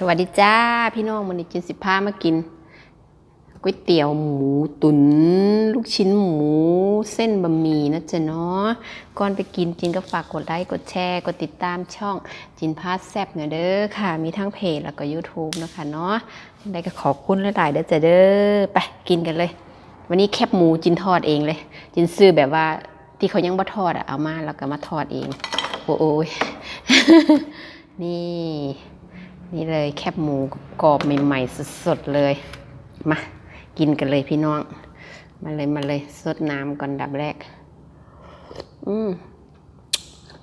สวัสดีจ้า พี่น้องวันนี้กินสิบห้ามากินก๋วยเตี๋ยวหมูตุน ลูกชิ้นหมูเส้นบะหมี่นะจ๊ะเนาะก่อนไปกินจินก็ฝากกดไลค์กดแชร์กดติดตามช่องจินพาสแซบหน่อยเด้อค่ะ มีทั้งเพจแล้วก็ YouTube นะคะเนาะยังไงก็ขอบคุณหลายๆเด้อจ้ะเด้อไปกินกันเลย วันนี้แคบหมูจินทอดเองเลย จินซื้อแบบว่าที่เขายังบ่ทอดอะเอามาแล้วก็มาทอดเอง โอ้โอยนี่ นี่เลยแคบหมูกรอบใหม่ๆสดๆเลย มากินกันเลยพี่น้อง มาเลยมาเลยสดน้ำก่อนดับแรก อืม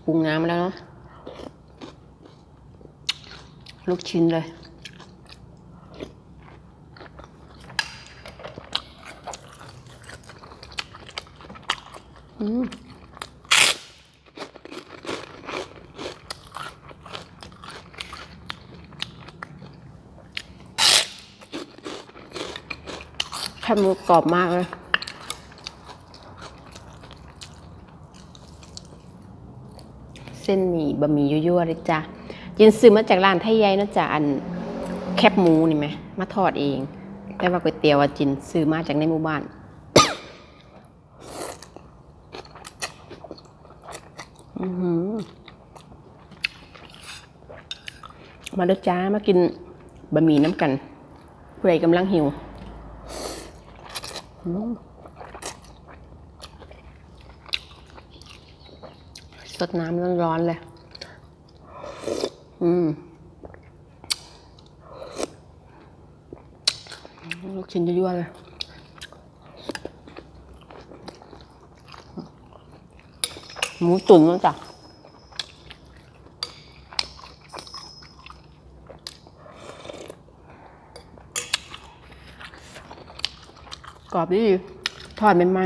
ปรุงน้ำแล้วเนาะลูกชิ้นเลยอืม แคบหมูกรอบมากเลยเส้นหมี่บะหมี่ยั่วๆเลยจ้ะยินซื้อมาจากร้านไทยใหญ่นะจ๊ะอันแคบหมูนี่ไหมมาทอดเอง แต่ว่าก๋วยเตี๋ยวจินซื้อมาจากในหมู่บ้านมาเด้อจ้ามากินบะหมี่น้ำกันผู้ใดกำลังหิว สดน้ำร้อนๆเลย อืม ลูกชิ้นยั่วๆเลยหมูตุ๋นนะจ๊ะก กรอบดีทอดเป็นไม้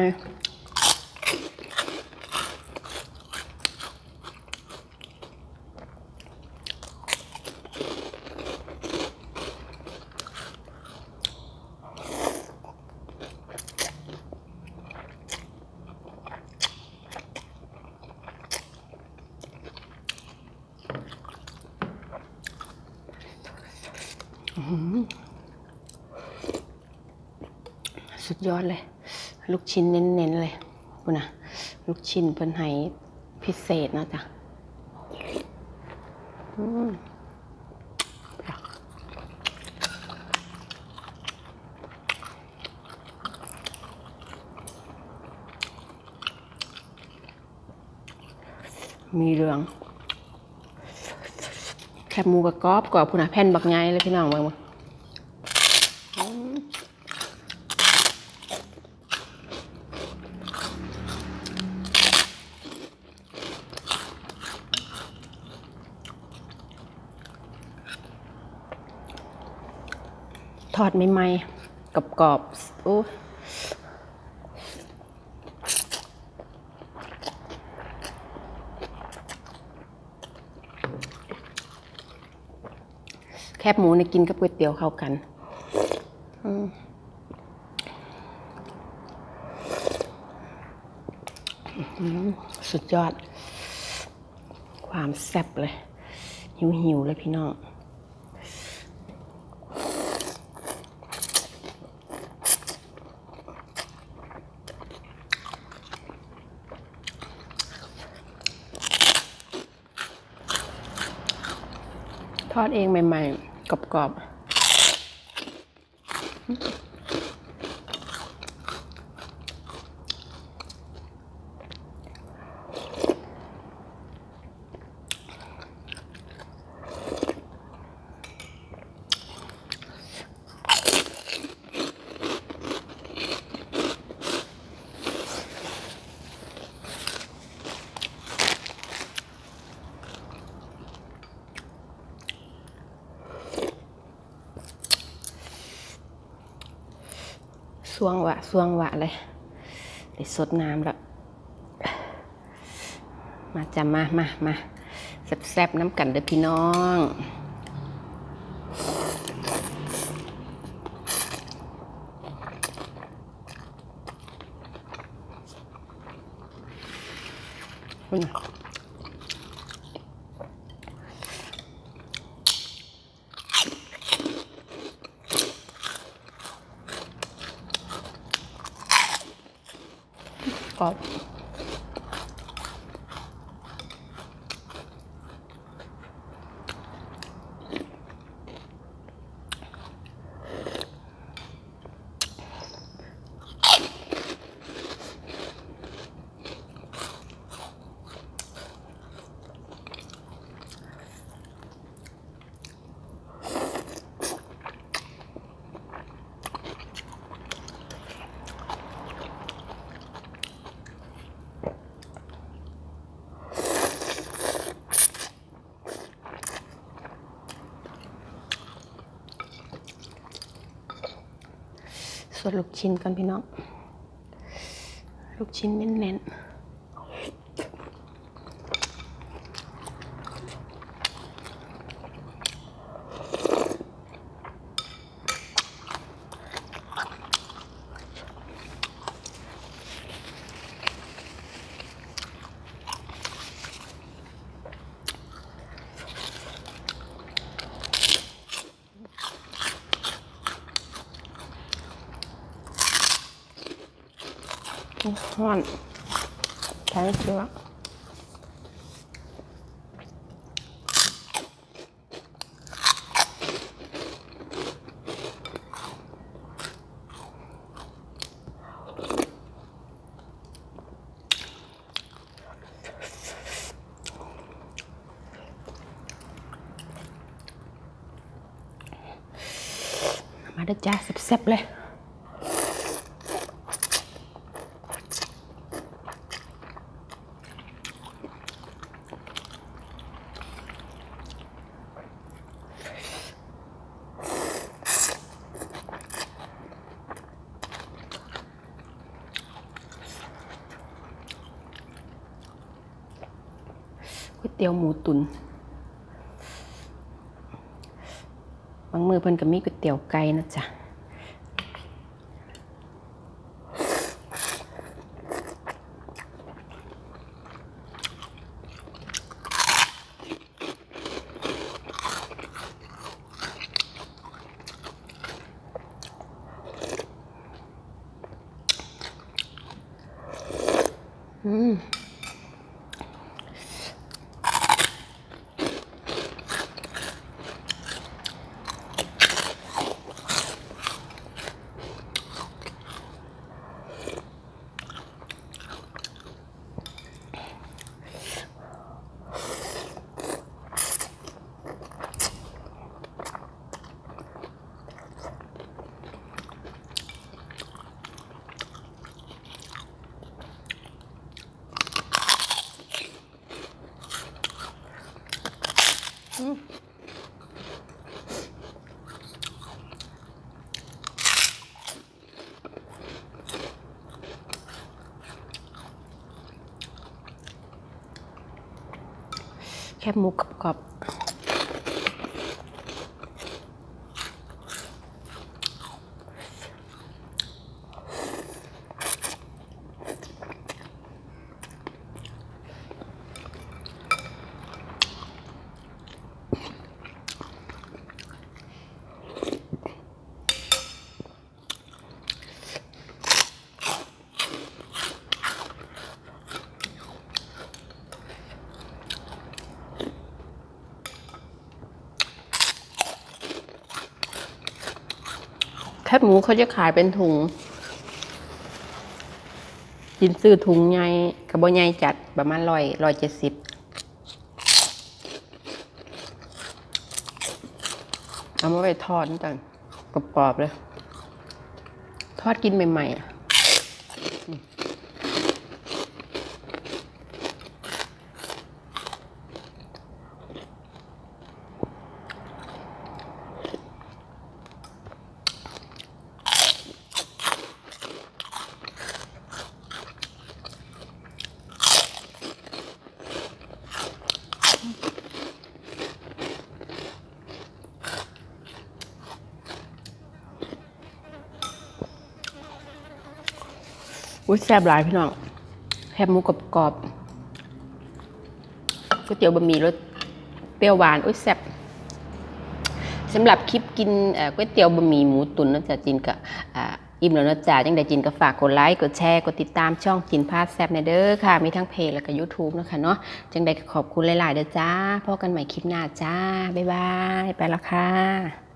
สุดยอดเลย ลูกชิ้นเน้นๆเลยคุณนะลูกชิ้นเพิ่นให้พิเศษนะจ๊ะอืมมีเหลือง แคบหมูกับกรอบกว่าพุ่นนะแผ่นบักไงเลยพี่น้องเบิ่ง ทอดใหม่ๆกรอบๆโอ้แคบหมูเนี่ยกินกับก๋วยเตี๋ยวเข้ากันอือสุดยอด ความแซ่บเลย หิวๆเลยพี่น้อง ทอดเองใหม่ ๆกรอบๆ สวงวะสวงวะเลยเดี๋ยสดน้ำแล้ว มาจะมามามาแซ่บๆน้ำกันเด้อพี่น้อง น ส่วนลูกชิ้นกันพี่น้อง ลูกชิ้นแน่นๆ ห้อนแข็งเชื้อมาเด้จ้าแซ่บๆเลย เตี๋ยวหมูตุนบางมือเพิ่นก็มีก๋วยเตี๋ยวไก่นะจ๊ะอืม แคบหมูกรอบ แคบหมูเขาจะขายเป็นถุง กินซื้อถุงใหญ่กระบอกใหญ่จัดประมาณร้อยร้อยเจ็ดสิบเอามาไปทอดนี่จังกรอบๆเลย ทอดกินใหม่ๆอะ อุ้ยแซ่บหลายพี่น้องแคบหมูกรอบๆก๋วยเตี๋ยวบะหมี่รสเปรี้ยวหวานอุ้ยแซ่บสำหรับคลิปกินอ่อก๋วยเตี๋ยวบะหมี่หมูตุ๋นนะจ๊ะจินกับอ่าอิ่มแล้วนาะจ้าจังได้จินก็ฝากกดไลค์กดแชร์กดติดตามช่องจินพาสแซ่บในเด้อค่ะ มีทั้งเพจแล้วก็ YouTube เนะคะเนาะจังได้ขอบคุณหลาย ๆ เด้อจ้าพบกันใหม่คลิปหน้าจ้า บ๊ายบาย ไปแล้วค่ะ